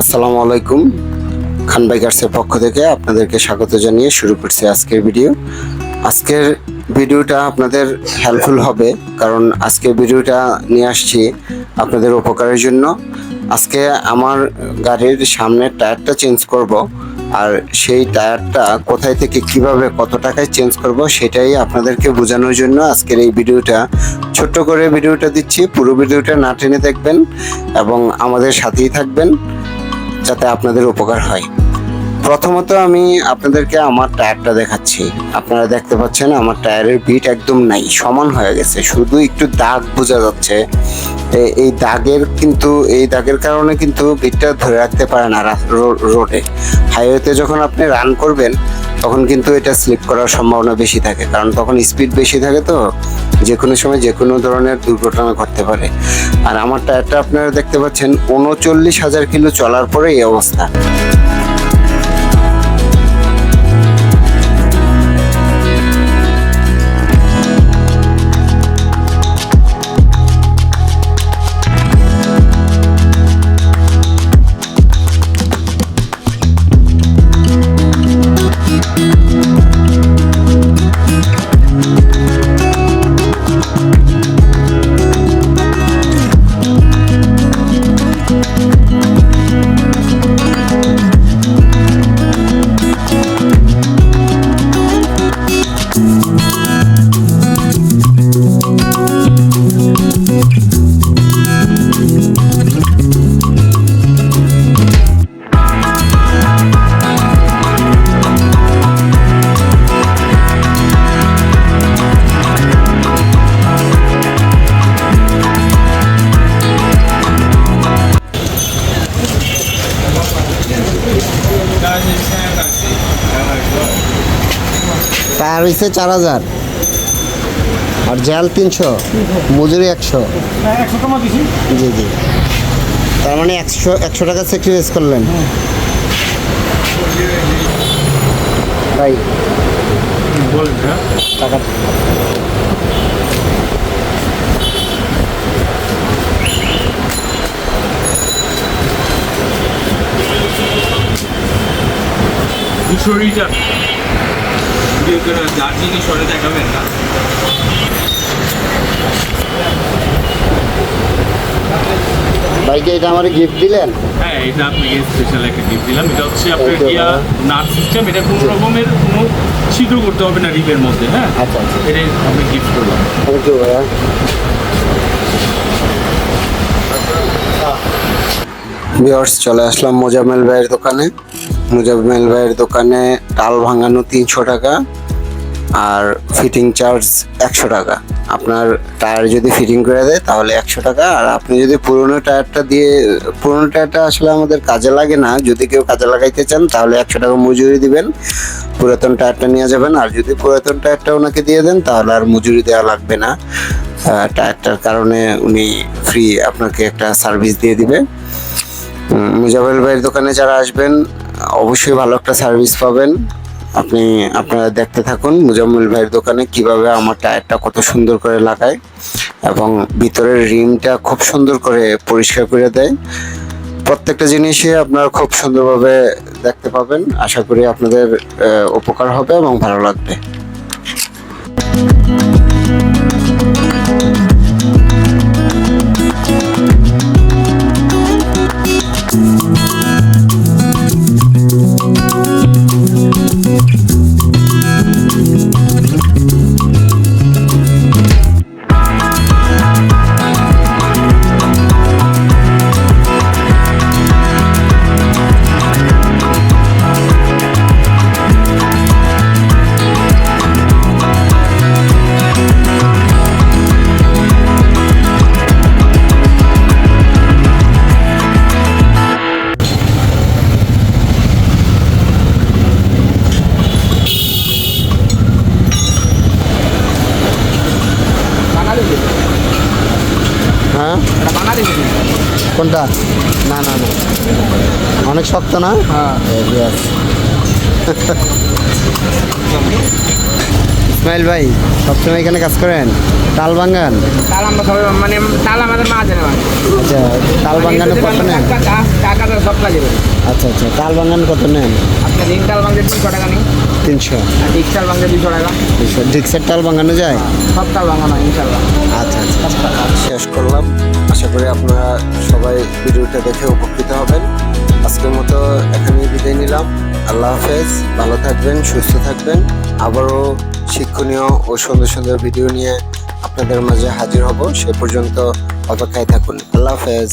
আসসালামু আলাইকুম। খান বাইকার্সের পক্ষ থেকে আপনাদেরকে স্বাগত জানিয়ে শুরু করছি আজকের ভিডিও। আজকের ভিডিওটা আপনাদের হেল্পফুল হবে, কারণ আজকের ভিডিওটা নিয়ে আসছি আপনাদের উপকারের জন্য। আজকে আমার গাড়ির সামনের টায়ারটা চেঞ্জ করব, আর সেই টায়ারটা কোথায় থেকে কীভাবে কত টাকায় চেঞ্জ করব সেটাই আপনাদেরকে বোঝানোর জন্য আজকের এই ভিডিওটা। ছোট্ট করে ভিডিওটা দিচ্ছি, পুরো ভিডিওটা না টেনে দেখবেন এবং আমাদের সাথেই থাকবেন। যাতে আপনাদের উপকার হয়। প্রথমত আমি আপনাদেরকে আমার টায়ারটা দেখাচ্ছি। আপনারা দেখতে পাচ্ছেন আমার টায়ারের বিট একদম নাই, সমান হয়ে গেছে। শুধু একটু দাগ বোঝা যাচ্ছে। এই দাগের কিন্তু, এই দাগের কারণে কিন্তু বিটটা ধরে রাখতে পারে না রোডে। হাইওয়েতে যখন আপনি রান করবেন, তখন কিন্তু এটা স্লিপ করার সম্ভাবনা বেশি থাকে। কারণ তখন স্পিড বেশি থাকে তো। যে কোনো সময় যে কোনো ধরনের দুর্ঘটনা ঘটতে পারে। আর আমার টায়ারটা আপনারা দেখতে পাচ্ছেন, উনচল্লিশ হাজার কিলো চলার পরে এই অবস্থা। টায়ার হয়েছে চার হাজার। আর জাল তিনশো, মজুরি একশো। জি জি। তার মানে একশো একশো টাকা স্যাক্রিফাইস করলেন। হ্যাঁ টাকা দুশো লিটার ভিডিও করে দার্জিলিং সরে দেখাবেন না। ভাইকে এটা আমার গিফট দিলেন? হ্যাঁ এটা আপনাকে স্পেশাল একটা গিফট দিলাম। এটা হচ্ছে আপনার গিয়া নাট সিস্টেম এটা কোনো রকমের কোনো ছিদ্র করতে হবে না রিপের মধ্যে হ্যাঁ? আচ্ছা আচ্ছা। এটাই আমি গিফট করলাম। থ্যাংক ইউ ভাইয়া। ভিওর্স চলে আসলাম মোজামেল ভাইয়ের দোকানে। মোজামেল ভাইয়ের দোকানে টাল ভাঙানো তিনশো টাকা আর ফিটিং চার্জ একশো টাকা। আপনার টায়ার যদি ফিটিং করে দেয় তাহলে একশো টাকা। আর আপনি যদি পুরনো টায়ারটা দিয়ে পুরনো টায়ারটা আসলে আমাদের কাজে লাগে না। যদি কেউ কাজে লাগাইতে চান তাহলে একশো টাকা মজুরি দিবেন। পুরাতন টায়ারটা নিয়ে যাবেন। আর যদি পুরাতন টায়ারটা ওনাকে দিয়ে দেন তাহলে আর মজুরি দেওয়া লাগবে না। টায়ারটার কারণে উনি ফ্রি আপনাকে একটা সার্ভিস দিয়ে দিবে। উম, মুজাবেল ভাইয়ের দোকানে যারা আসবেন অবশ্যই ভালো একটা সার্ভিস পাবেন। আপনি আপনারা দেখতে থাকুন মুজাম্মল ভাইয়ের দোকানে কীভাবে আমার টায়ারটা কত সুন্দর করে লাগায় এবং ভিতরের রিমটা খুব সুন্দর করে পরিষ্কার করে দেয়। প্রত্যেকটা জিনিসই আপনারা খুব সুন্দরভাবে দেখতে পাবেন। আশা করি আপনাদের উপকার হবে এবং ভালো লাগবে। হ্যাঁ কোনটা? না না না। অনেক শক্ত না? হ্যাঁ। ইসমাইল ভাই সবসময় এখানে কাজ করেন? তাল বাঙ্গান তাল আমরা সবাই মানে তাল আমাদের মা জানে মানে আচ্ছা তাল বাঙ্গানো কত নেন? টাকা সব কাজে আচ্ছা আচ্ছা তাল বাগান কত নেন? আপনার রিং তাল ভাঙতে তিনশো টাকা নিই। তিনশো। আর ডিক তাল ভাঙতে দুশো টাকা? ডিক্সের তাল বাগানো যায়? সব তাল ভাঙানো ইনশাল্লাহ। আচ্ছা আচ্ছা। শেষ করলাম। আশা করি আপনারা সবাই ভিডিওটা দেখে উপকৃত হবেন। আজকের মতো এখানেই বিদায় নিলাম। আল্লাহ হাফেজ। ভালো থাকবেন সুস্থ থাকবেন। আবারও শিক্ষণীয় ও সুন্দর সুন্দর ভিডিও নিয়ে আপনাদের মাঝে হাজির হব। সে পর্যন্ত অপেক্ষায় থাকুন। আল্লাহ হাফেজ।